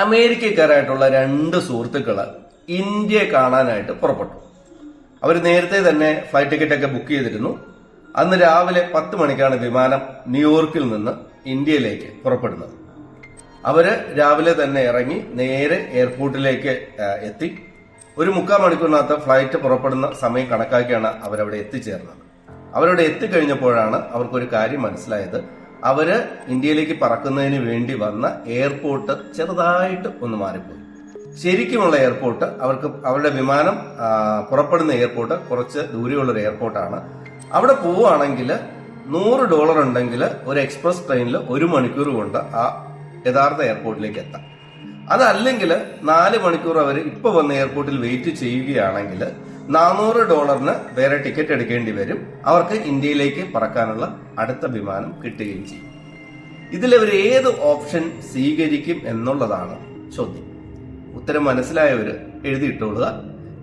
അമേരിക്കക്കാരായിട്ടുള്ള രണ്ട് സുഹൃത്തുക്കൾ ഇന്ത്യയെ കാണാനായിട്ട് പുറപ്പെട്ടു. അവർ നേരത്തെ തന്നെ ഫ്ലൈറ്റ് ടിക്കറ്റൊക്കെ ബുക്ക് ചെയ്തിരുന്നു. അന്ന് രാവിലെ പത്ത് മണിക്കാണ് വിമാനം ന്യൂയോർക്കിൽ നിന്ന് ഇന്ത്യയിലേക്ക് പുറപ്പെടുന്നത്. അവർ രാവിലെ തന്നെ ഇറങ്ങി നേരെ എയർപോർട്ടിലേക്ക് എത്തി. ഒരു മുക്കാൽ മണിക്കൂറിനകത്ത് ഫ്ലൈറ്റ് പുറപ്പെടുന്ന സമയം കണക്കാക്കിയാണ് അവരവിടെ എത്തിച്ചേർന്നത്. അവരവിടെ എത്തിക്കഴിഞ്ഞപ്പോഴാണ് അവർക്കൊരു കാര്യം മനസ്സിലായത്. അവർ ഇന്ത്യയിലേക്ക് പറക്കുന്നതിന് വേണ്ടി വന്ന എയർപോർട്ട് ചെറുതായിട്ട് ഒന്ന് മാറിപ്പോയി. ശരിക്കുമുള്ള എയർപോർട്ട് അവർക്ക് അവരുടെ വിമാനം പുറപ്പെടുന്ന എയർപോർട്ട് കുറച്ച് ദൂരെയുള്ളൊരു എയർപോർട്ടാണ് അവിടെ പോവുകയാണെങ്കിൽ നൂറ് ഡോളർ ഉണ്ടെങ്കിൽ ഒരു എക്സ്പ്രസ് ട്രെയിനിൽ ഒരു മണിക്കൂർ കൊണ്ട് ആ യഥാർത്ഥ എയർപോർട്ടിലേക്ക് എത്താം. അതല്ലെങ്കിൽ നാല് മണിക്കൂർ അവർ ഇപ്പൊ വന്ന എയർപോർട്ടിൽ വെയിറ്റ് ചെയ്യുകയാണെങ്കിൽ നാനൂറ് ഡോളറിന് വേറെ ടിക്കറ്റ് എടുക്കേണ്ടി വരും. അവർക്ക് ഇന്ത്യയിലേക്ക് പറക്കാനുള്ള അടുത്ത വിമാനം കിട്ടുകയും ചെയ്യും. ഇതിലവർ ഏത് ഓപ്ഷൻ സ്വീകരിക്കും എന്നുള്ളതാണ് ചോദ്യം. ഉത്തരം മനസ്സിലായവർ എഴുതിയിട്ടുള്ളത്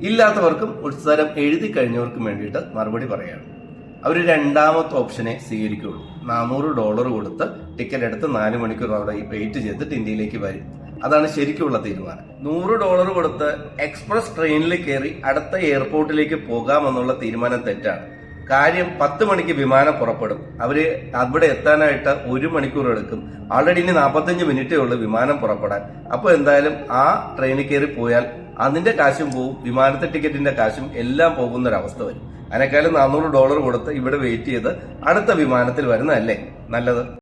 ഇല്ലാത്തവർക്കും ഉത്തരം എഴുതി കഴിഞ്ഞവർക്കും വേണ്ടിയിട്ട് മറുപടി പറയാണ്. അവർ രണ്ടാമത്തെ ഓപ്ഷനെ സ്വീകരിക്കുകയുള്ളൂ നാനൂറ് ഡോളർ കൊടുത്ത് ടിക്കറ്റ് എടുത്ത് നാല് മണിക്കൂർ അവിടെ വെയിറ്റ് ചെയ്തിട്ട് ഇന്ത്യയിലേക്ക് വരും. അതാണ് ശരിക്കുള്ള തീരുമാനം. നൂറ് ഡോളർ കൊടുത്ത് എക്സ്പ്രസ് ട്രെയിനിൽ കയറി അടുത്ത എയർപോർട്ടിലേക്ക് പോകാമെന്നുള്ള തീരുമാനം തെറ്റാണ്. കാര്യം പത്ത് മണിക്ക് വിമാനം പുറപ്പെടും. അവർ അവിടെ എത്താനായിട്ട് ഒരു മണിക്കൂർ എടുക്കും. ആൾറെഡി ഇനി നാൽപ്പത്തഞ്ച് മിനിറ്റേ ഉള്ളൂ വിമാനം പുറപ്പെടാൻ. അപ്പോൾ എന്തായാലും ആ ട്രെയിനിൽ കയറി പോയാൽ അതിന്റെ കാശും പോവും വിമാനത്തെ ടിക്കറ്റിന്റെ കാശും എല്ലാം പോകുന്ന ഒരു അവസ്ഥ വരും. അതിനേക്കാളും നാനൂറ് ഡോളർ കൊടുത്ത് ഇവിടെ വെയിറ്റ് ചെയ്ത് അടുത്ത വിമാനത്തിൽ വരുന്നതല്ലേ നല്ലത്?